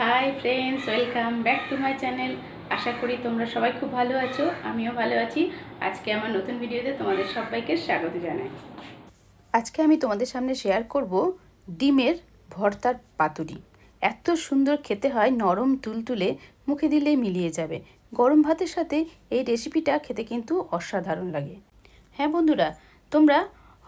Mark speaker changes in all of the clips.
Speaker 1: Hi friends welcome back to my channel আশা করি তোমরা সবাই খুব ভালো আছো, আমিও ভালো আছি। আজকে আমার নতুন ভিডিওতে তোমাদের সবাইকে স্বাগত জানাই। আজকে আমি তোমাদের সামনে শেয়ার করব ডিমের ভর্তার পাতুরি। এত সুন্দর খেতে হয়, নরম তুলতুলে, মুখে দিলেই মিলিয়ে যাবে। গরম ভাতের সাথে এই রেসিপিটা খেতে কিন্তু অসাধারণ লাগে। হ্যাঁ বন্ধুরা, তোমরা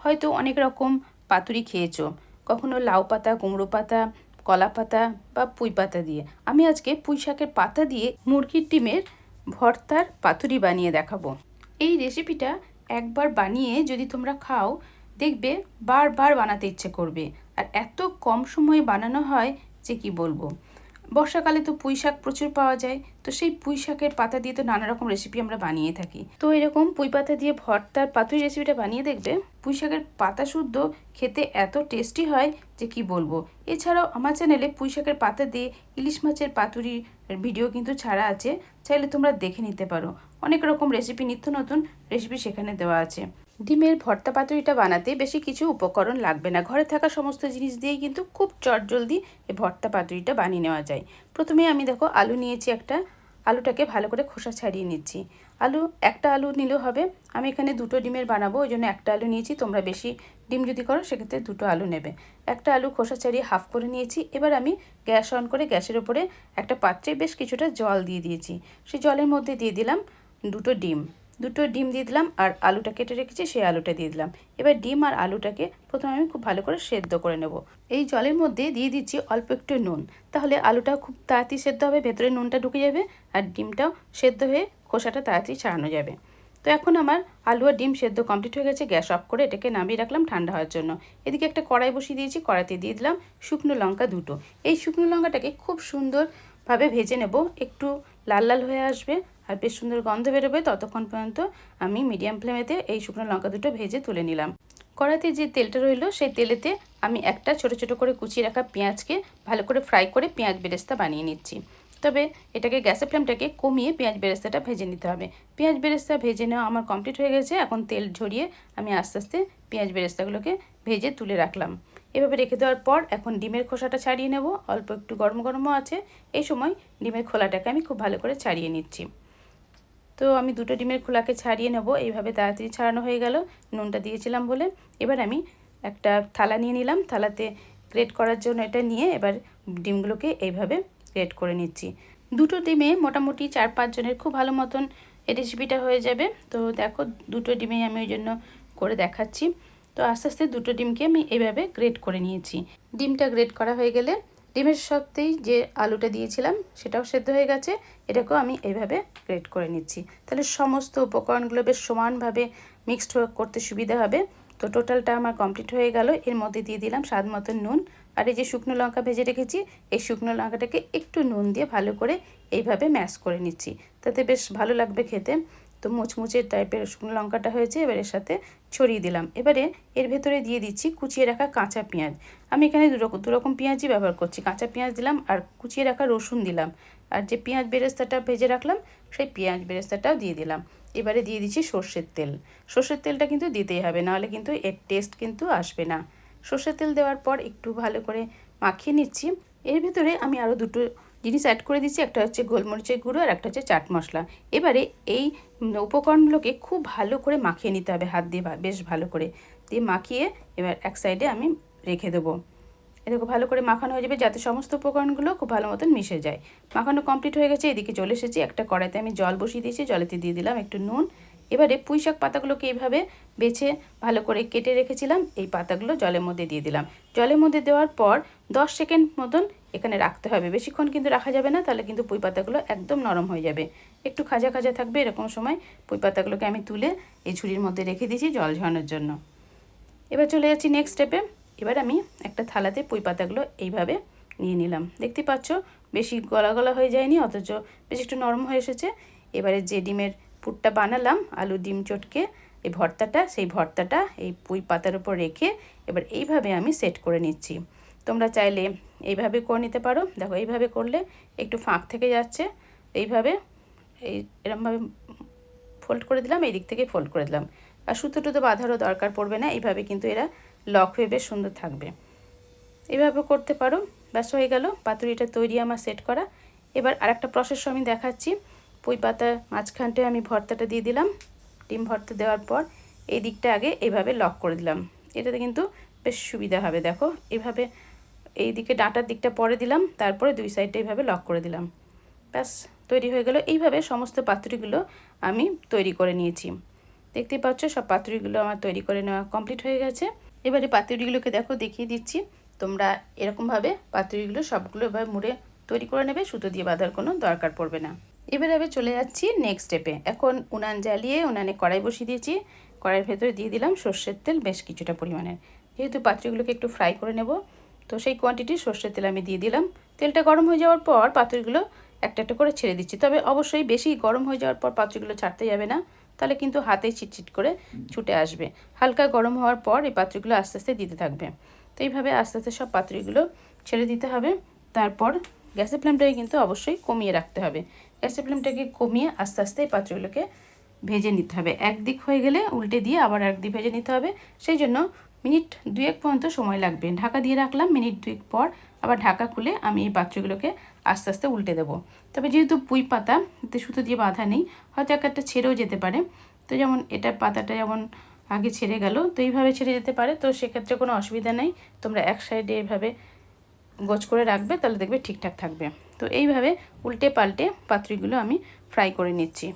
Speaker 1: হয়তো অনেক রকম পাতুরি খেয়েছো। কখনো লাউ পাতা, কুমড়ো পাতা কলা পাতা বা পুঁই পাতা দিয়ে। আমি আজকে পুঁই শাকের পাতা দিয়ে মুরগির ডিমের ভর্তার পাতুরি বানিয়ে দেখাবো। এই রেসিপিটা একবার বানিয়ে যদি তোমরা খাও, দেখবে বারবার বানাতে ইচ্ছে করবে। আর এত কম সময়ে বানানো হয় যে কি বলব? বর্ষাকালে তো পুঁই শাক প্রচুর পাওয়া যায়, তো সেই পুঁই শাকের পাতা দিয়ে তো নানা রকম রেসিপি আমরা বানিয়ে থাকি। তো এরকম পুঁই পাতা দিয়ে ভর্তার পাতুরি রেসিপিটা বানিয়ে দেখবে পুঁই শাকের পাতা শুদ্ধ, খেতে এত টেস্টি হয় যে কি বলব। এছাড়াও আমার চ্যানেলে পুঁই শাকের পাতা দিয়ে ইলিশ মাছের পাতুরির ভিডিও কিন্তু ছাড়া আছে, চাইলে তোমরা দেখে নিতে পারো। অনেক রকম রেসিপি নিত্য নতুন রেসিপি সেখানে দেওয়া আছে। ডিমের ভর্তা পাতুরিটা বানাতে বেশি কিছু উপকরণ লাগবে না। ঘরে থাকা সমস্ত জিনিস দিয়েই কিন্তু খুব চটজলদি এই ভর্তা পাতুরিটা বানিয়ে নেওয়া যায়। প্রথমে আমি দেখো আলু নিয়েছি একটা, আলুটাকে ভালো করে খোসা ছাড়িয়ে নিচ্ছি। আলু, একটা আলু নিলেও হবে। আমি এখানে দুটো ডিমের বানাবো, ওই জন্য একটা আলু নিয়েছি। তোমরা বেশি ডিম যদি করো, সেক্ষেত্রে দুটো আলু নেবে। একটা আলু খোসা ছাড়িয়ে হাফ করে নিয়েছি। এবার আমি গ্যাস অন করে গ্যাসের ওপরে একটা পাত্রে বেশ কিছুটা জল দিয়ে দিয়েছি। সেই জলের মধ্যে দিয়ে দিলাম দুটো ডিম। দুটো ডিম দিয়ে দিলাম আর আলুটা কেটে রেখেছি, সেই আলুটা দিয়ে দিলাম। এবার ডিম আর আলুটাকে প্রথমে আমি খুব ভালো করে সেদ্ধ করে নেব। এই জলের মধ্যে দিয়ে দিচ্ছি অল্প একটু নুন। তাহলে আলুটা খুব তাড়াতাড়ি সেদ্ধ হবে, ভেতরে নুনটা ঢুকে যাবে আর ডিমটাও সেদ্ধ হয়ে খোসাটা তাড়াতাড়ি ছাড়ানো যাবে। তো এখন আমার আলু আর ডিম সেদ্ধ কমপ্লিট হয়ে গেছে, গ্যাস অফ করে এটাকে নামিয়ে রাখলাম ঠান্ডা হওয়ার জন্য। এদিকে একটা কড়াই বসিয়ে দিয়েছি, কড়াইতে দিয়ে দিলাম শুকনো লঙ্কা দুটো। এই শুকনো লঙ্কাটাকে খুব সুন্দরভাবে ভেজে নেব, একটু লাল লাল হয়ে আসবে। আর বেশ সুন্দর গন্ধ বেরোবে ততক্ষণ পর্যন্ত আমি মিডিয়াম ফ্লেমেতে এই শুকনো লঙ্কা দুটো ভেজে তুলে নিলাম। কড়াইতে যে তেলটা রইল, সেই তেলেতে আমি একটা ছোট ছোট করে কুচিয়ে রাখা পেঁয়াজকে ভালো করে ফ্রাই করে পেঁয়াজ বেরেস্তা বানিয়ে নিচ্ছি। তবে এটাকে গ্যাসের ফ্লেমটাকে কমিয়ে পেঁয়াজ বেরেস্তাটা ভেজে নিতে হবে। পেঁয়াজ বেরেস্তা ভেজে নেওয়া আমার কমপ্লিট হয়ে গেছে, এখন তেল ঝরিয়ে আমি আস্তে আস্তে পেঁয়াজ বেরেস্তাগুলোকে ভেজে তুলে রাখলাম। এভাবে রেখে দেওয়ার পর এখন ডিমের খোসাটা ছাড়িয়ে নেব। অল্প একটু গরম গরমও আছে। এই সময় ডিমের খোলাটাকে আমি খুব ভালো করে ছাড়িয়ে নিচ্ছি। তো আমি দুটো ডিমের খোলাকে ছাড়িয়ে নেব। এইভাবে তাড়াতাড়ি ছাড়ানো হয়ে গেল। নুনটা দিয়েছিলাম বলে। এবার আমি একটা থালা নিয়ে নিলাম। থালাতে গ্রেট করার জন্য এটা নিয়ে এবার ডিমগুলোকে এইভাবে গ্রেট করে নিচ্ছি। দুটো ডিমে মোটামুটি চার পাঁচ জনের খুব ভালো মতন রেসিপিটা হয়ে যাবে। তো দেখো, দুটো ডিমে আমি ওই জন্য করে দেখাচ্ছি। তো আস্তে আস্তে দুটো ডিমকে আমি এইভাবে গ্রেট করে নিয়েছি। ডিমটা গ্রেট করা হয়ে গেলে ডিমের সাথেই যে আলুটা দিয়েছিলাম, সেটাও সেদ্ধ হয়ে গেছে। এটাকেও আমি এইভাবে গ্রেট করে নিচ্ছি। তাহলে সমস্ত উপকরণগুলো বেশ সমানভাবে মিক্সড করতে সুবিধা হবে। তো টোটালটা আমার কমপ্লিট হয়ে গেল। এর মধ্যে দিয়ে দিলাম স্বাদ মতন নুন। আর এই যে শুকনো লঙ্কা ভেজে রেখেছি, এই শুকনো লঙ্কাটাকে একটু নুন দিয়ে ভালো করে এইভাবে ম্যাশ করে নিচ্ছি। তাতে বেশ ভালো লাগবে খেতে। তো মুচমুচে টাইপের শুকনো লঙ্কাটা হয়েছে, এবার এর সাথে ছড়িয়ে দিলাম। এবারে এর ভেতরে দিয়ে দিচ্ছি কুচিয়ে রাখা কাঁচা পেঁয়াজ। আমি এখানে দুরকম দুরকম পেঁয়াজই ব্যবহার করছি। কাঁচা পেঁয়াজ দিলাম আর কুচিয়ে রাখা রসুন দিলাম। আর যে পেঁয়াজ বেরেস্তাটা ভেজে রাখলাম, সেই পেঁয়াজ বেরেস্তাটাও দিয়ে দিলাম। এবারে দিয়ে দিচ্ছি সর্ষের তেল। সর্ষের তেলটা কিন্তু দিতেই হবে, নাহলে কিন্তু এর টেস্ট কিন্তু আসবে না। সর্ষের তেল দেওয়ার পর একটু ভালো করে মাখিয়ে নিচ্ছি। এর ভিতরে আমি আরও দুটো জিনিস অ্যাড করে দিচ্ছি একটা হচ্ছে গোলমরিচের গুঁড়ো আর একটা হচ্ছে চাট মশলা। এবারে এই উপকরণগুলোকে খুব ভালো করে মাখিয়ে নিতে হবে হাত দিয়ে বেশ ভালো করে। দিয়ে মাখিয়ে এবার এক সাইডে আমি রেখে দেবো। এদিকে ভালো করে মাখানো হয়ে যাবে যাতে সমস্ত উপকরণগুলো খুব ভালো মতন মিশে যায়। মাখানো কমপ্লিট হয়ে গেছে, এদিকে চলে এসেছি একটা কড়াইতে আমি জল বসিয়ে দিয়েছি, জলেতে দিয়ে দিলাম একটু নুন। এবারে পুঁই শাক পাতাগুলোকে এইভাবে বেছে ভালো করে কেটে রেখেছিলাম। এই পাতাগুলো জলের মধ্যে দিয়ে দিলাম। জলের মধ্যে দেওয়ার পর দশ সেকেন্ড মতন এখানে রাখতে হবে। বেশিক্ষণ কিন্তু রাখা যাবে না, তাহলে কিন্তু পুঁই পাতাগুলো একদম নরম হয়ে যাবে। একটু খাজা খাজা থাকবে এরকম সময় পুঁই পাতাগুলোকে আমি তুলে এই ঝুড়ির মধ্যে রেখে দিয়েছি জল ঝরানোর জন্য। এবার চলে যাচ্ছি নেক্সট স্টেপে এবার আমি একটা থালাতে পুঁই পাতাগুলো এইভাবে নিয়ে নিলাম। দেখতে পাচ্ছ, বেশি গলা গলা হয়ে যায়নি, অথচ বেশ একটু নরম হয়ে এসেছে। এবারে যে ডিমের পুরটা বানালাম, আলু, ডিম চটকে এই ভর্তাটা, সেই ভর্তাটা এই পুঁই পাতার উপর রেখে এবার এইভাবে আমি সেট করে নিচ্ছি। তোমরা চাইলে এইভাবে করে নিতে পারো। দেখো, এইভাবে করলে একটু ফাঁক থেকে যাচ্ছে। এইভাবে এই এরমভাবে ফোল্ড করে দিলাম এই দিক থেকে ফোল্ড করে দিলাম। আর সুতো টুতো বাঁধারও দরকার পড়বে না, এইভাবে কিন্তু এরা লক হয়ে বেশ সুন্দর থাকবে। এইভাবে করতে পারো। ব্যাস, হয়ে গেল। পাতুরিটা তৈরি, আমার সেট করা। এবার আরেকটা প্রসেস আমি দেখাচ্ছি। পুঁই পাতা মাঝখানটায় আমি ভর্তাটা দিয়ে দিলাম। ডিম ভর্তা দেওয়ার পর এই দিকটা আগে এভাবে লক করে দিলাম। এটাতে কিন্তু বেশ সুবিধা হবে, দেখো। এভাবে এই দিকে ডাঁটার দিকটা পরে দিলাম, তারপরে দুই সাইডটা এইভাবে লক করে দিলাম। ব্যাস, তৈরি হয়ে গেল। এইভাবে সমস্ত পাতুরিগুলো আমি তৈরি করে নিয়েছি। দেখতেই পাচ্ছ, সব পাতুরিগুলো আমার তৈরি করে নেওয়া কমপ্লিট হয়ে গেছে। এবারে পাতুরিগুলোকে দেখো, দেখিয়ে দিচ্ছি। তোমরা এরকমভাবে পাতুরিগুলো সবগুলো এবার মুড়ে তৈরি করে নেবে, সুতো দিয়ে বাঁধার কোনো দরকার পড়বে না। এবারে আমি চলে যাচ্ছি নেক্সট স্টেপে এখন উনান জ্বালিয়ে উনানে কড়াই বসিয়ে দিয়েছি। কড়াইয়ের ভেতরে দিয়ে দিলাম সর্ষের তেল বেশ কিছুটা পরিমাণের। যেহেতু পাত্রগুলোকে একটু ফ্রাই করে নেব, তো সেই কোয়ান্টিটি সর্ষের তেল আমি দিয়ে দিলাম। তেলটা গরম হয়ে যাওয়ার পর পাত্রগুলো একটা একটা করে ছেড়ে দিচ্ছি। তবে অবশ্যই বেশি গরম হয়ে যাওয়ার পর পাত্রগুলো ছাড়তে যাবে না। তাহলে কিন্তু হাতেই চিটচিট করে ছুটে আসবে। হালকা গরম হওয়ার পর এই পাত্রগুলো আস্তে আস্তে দিতে থাকবে। তো এইভাবে আস্তে আস্তে সব পাত্রগুলো ছেড়ে দিতে হবে। তারপর গ্যাসের ফ্লেমটাকে কিন্তু অবশ্যই কমিয়ে রাখতে হবে। গ্যাসের ফ্লেমটাকে কমিয়ে আস্তে আস্তে এই পাত্রগুলোকে ভেজে নিতে হবে। একদিক হয়ে গেলে উল্টে দিয়ে আবার একদিক ভেজে নিতে হবে। সেই জন্য মিনিট দুয়েক পর্যন্ত সময় লাগবে। ঢাকা দিয়ে রাখলাম, মিনিট দুয়েক পর আবার ঢাকা খুলে আমি এই পাত্রগুলোকে আস্তে আস্তে উল্টে দেবো। তবে যেহেতু পুঁই পাতা, এতে সুতো দিয়ে বাঁধা নেই, হয়তো এক একটা ছেড়েও যেতে পারে। তো যেমন এটা পাতাটা যেমন আগে ছেড়ে গেল, তো এইভাবে ছেড়ে যেতে পারে। তো সেক্ষেত্রে কোনো অসুবিধা নেই। তোমরা এক সাইডে এইভাবে গোছ করে রাখবে, তাহলে দেখবে ঠিকঠাক থাকবে। তো এইভাবে উল্টে পাল্টে পাত্রিগুলো আমি ফ্রাই করে নিচ্ছি।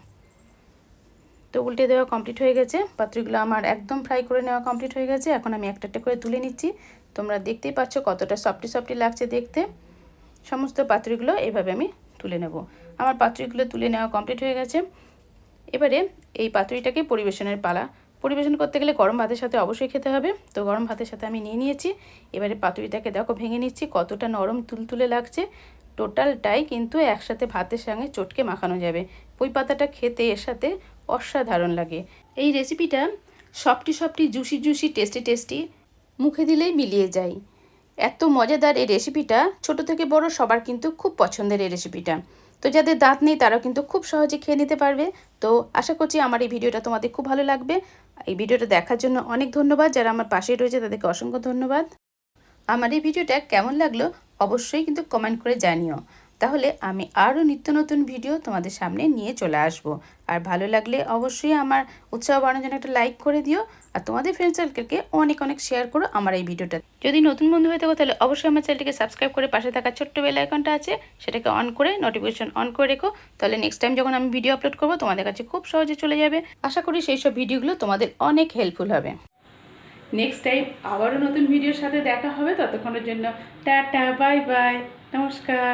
Speaker 1: তো উল্টে দেওয়া কমপ্লিট হয়ে গেছে। পাত্রিগুলো আমার একদম ফ্রাই করে নেওয়া কমপ্লিট হয়ে গেছে। এখন আমি একটা একটা করে তুলে নিচ্ছি। তোমরা দেখতেই পাচ্ছ কতটা সফটি সফটি লাগছে দেখতে। সমস্ত পাত্রগুলো এভাবে আমি তুলে নেব। আমার পাত্রগুলো তুলে নেওয়া কমপ্লিট হয়ে গেছে। এবারে এই পাতুরিটাকে পরিবেশনের পালা পরিবেশন করতে গেলে গরম ভাতের সাথে অবশ্যই খেতে হবে। তো গরম ভাতের সাথে আমি নিয়ে নিয়েছি। এবারে পাতুরিটাকে দেখো ভেঙে নিচ্ছি, কতটা নরম তুলতুলে লাগছে। টোটালটাই কিন্তু একসাথে ভাতের সঙ্গে চটকে মাখানো যাবে। পুঁই পাতাটা খেতে এর সাথে অসাধারণ লাগে। এই রেসিপিটা softy softy, juicy juicy tasty tasty মুখে দিলেই মিলিয়ে যায়। এত মজাদার এই রেসিপিটা ছোট থেকে বড় সবার কিন্তু খুব পছন্দের এই রেসিপিটা তো যাদের দাঁত নেই তারাও কিন্তু খুব সহজে খেয়ে নিতে পারবে। তো আশা করছি আমার এই ভিডিওটা তোমাদের খুব ভালো লাগবে। এই ভিডিওটা দেখার জন্য অনেক ধন্যবাদ। যারা আমার পাশে রয়েছে, তাদেরকে অসংখ্য ধন্যবাদ। আমার এই ভিডিওটা কেমন লাগল অবশ্যই কিন্তু কমেন্ট করে জানিও। তাহলে আমি আরও নিত্য নতুন ভিডিও তোমাদের সামনে নিয়ে চলে আসব। আর ভালো লাগলে অবশ্যই আমার উৎসাহ বাড়ানোর জন্য একটা লাইক করে দিও, আর তোমাদের ফ্রেন্ড সার্কেলকে অনেক অনেক শেয়ার করো আমার এই ভিডিওটা। যদি নতুন বন্ধু হয়ে থাকো তাহলে অবশ্যই আমার চ্যানেলটিকে সাবস্ক্রাইব করে পাশে থাকা ছোট্ট বেল আইকনটা আছে, সেটাকে অন করে নোটিফিকেশন অন করে রেখো। তাহলে নেক্সট টাইম যখন আমি ভিডিও আপলোড করব, তোমাদের কাছে খুব সহজে চলে যাবে। আশা করি সেই সব ভিডিওগুলো তোমাদের অনেক হেল্পফুল হবে। নেক্সট টাইম আবারও নতুন ভিডিওর সাথে দেখা হবে, ততক্ষণের জন্য টাটা বাই বাই নমস্কার।